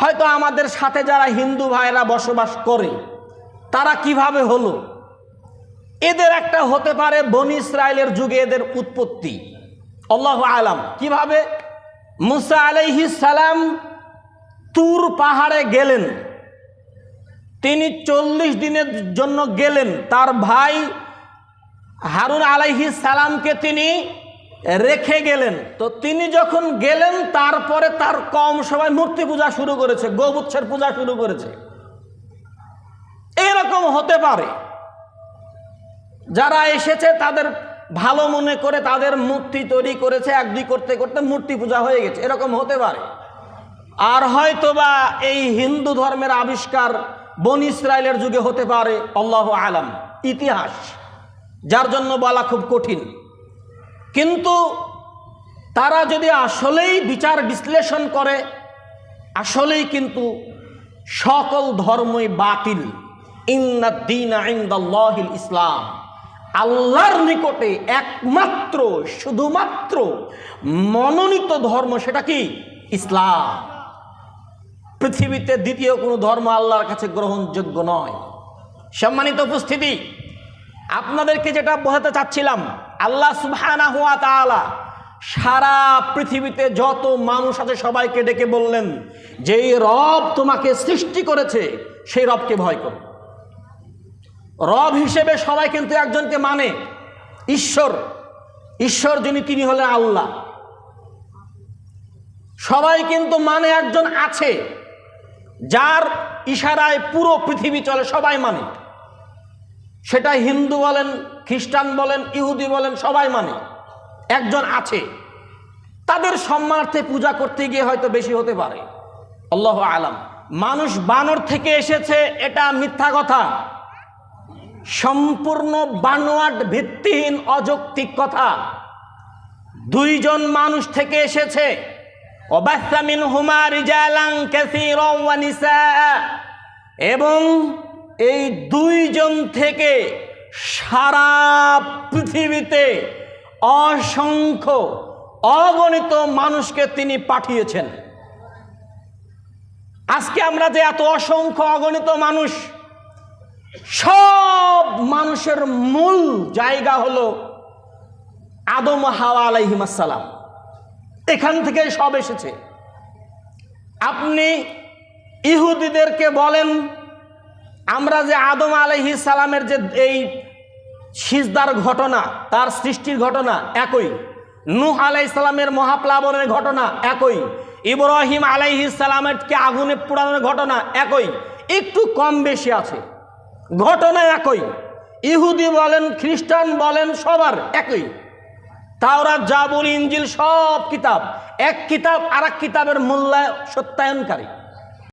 হয়তো আমাদের সাথে যারা হিন্দু ভাইরা বসবাস করে, তারা কীভাবে হলো? এদের একটা হতে পারে বনি ইসরায়েলের যুগে এদের উৎপত্তি। আল্লাহ আলাম। কীভাবে? মুসা আলাইহি সালাম তুর পাহাড়ে গেলেন। তিনি চল্লিশ দিনের জন্য গেলেন। তার ভাই হারুন আলাইহি সালামকে তিনি রেখে গেলেন। তো তিনি যখন গেলেন, তারপরে তার কম সবাই মূর্তি পূজা শুরু করেছে গোবুচ্ছের পূজা শুরু করেছে। এরকম হতে পারে। যারা এসেছে, তাদের ভালো মনে করে তাদের মূর্তি তৈরি করেছে, এক দুই করতে করতে মূর্তি পূজা হয়ে গেছে। এরকম হতে পারে। আর হয়তোবা এই হিন্দু ধর্মের আবিষ্কার বন ইসরায়েলের যুগে হতে পারে, আল্লাহ আলাম। ইতিহাস, যার জন্য বলা খুব কঠিন। কিন্তু তারা যদি আসলেই বিচার বিশ্লেষণ করে, আসলেই কিন্তু সকল ধর্মই বাতিল। ইন্দাল্লাহিল ইসলাম। আল্লাহর নিকটে একমাত্র, শুধুমাত্র মনোনীত ধর্ম সেটা কি? ইসলাম। পৃথিবীতে দ্বিতীয় কোনো ধর্ম আল্লাহর কাছে গ্রহণযোগ্য নয়। সম্মানিত উপস্থিতি, আপনাদেরকে যেটা বোঝাতে চাচ্ছিলাম আল্লাহ সুবহানা হুয়া তাআলা সারা পৃথিবীতে যত মানুষ আছে সবাইকে ডেকে বললেন, যেই রব তোমাকে সৃষ্টি করেছে, সেই রবকে ভয় করো। রব হিসেবে সবাই কিন্তু একজনকে মানে ঈশ্বর। ঈশ্বর যিনি, তিনি হলেন আল্লাহ। সবাই কিন্তু মানে একজন আছে, যার ইশারায় পুরো পৃথিবী চলে, সবাই মানে। সেটা হিন্দু বলেন, খ্রিস্টান বলেন, ইহুদি বলেন, সবাই মানে। একজন আছে। তাদের সম্মানার্থে পূজা করতে গিয়ে হয়তো বেশি হতে পারে। আল্লাহ আলাম। মানুষ বানর থেকে এসেছে, এটা মিথ্যা কথা। সম্পূর্ণ বানোয়াট ভিত্তিহীন, অযৌক্তিক কথা। দুইজন মানুষ থেকে এসেছে। এবং এই দুইজন থেকে সারা পৃথিবীতে অসংখ্য অগণিত মানুষকে তিনি পাঠিয়েছেন। আজকে আমরা যে এত অসংখ্য অগণিত মানুষ, সব মানুষের মূল জায়গা হলো আদম হাওয়া আলাইহিমাসালাম এখান থেকে সব এসেছে। আপনি ইহুদিদেরকে বলেন আমরা যে আদম আলাইহি সালামের যে এই সিজদার ঘটনা, তার সৃষ্টির ঘটনা একই। নূহ আলাই সালামের মহাপ্লাবনের ঘটনা একই। ইব্রাহিম আলাইহি সালামেরকে আগুনে পোড়ানোর ঘটনা একই। একটু কম বেশি আছে। ঘটনা একই। ইহুদি বলেন, খ্রিস্টান বলেন, সবার একই। তাওরাত, জাবুল ইঞ্জিল সব কিতাব। এক কিতাব আর কিতাবের মূল্যায় সত্যায়নকারী।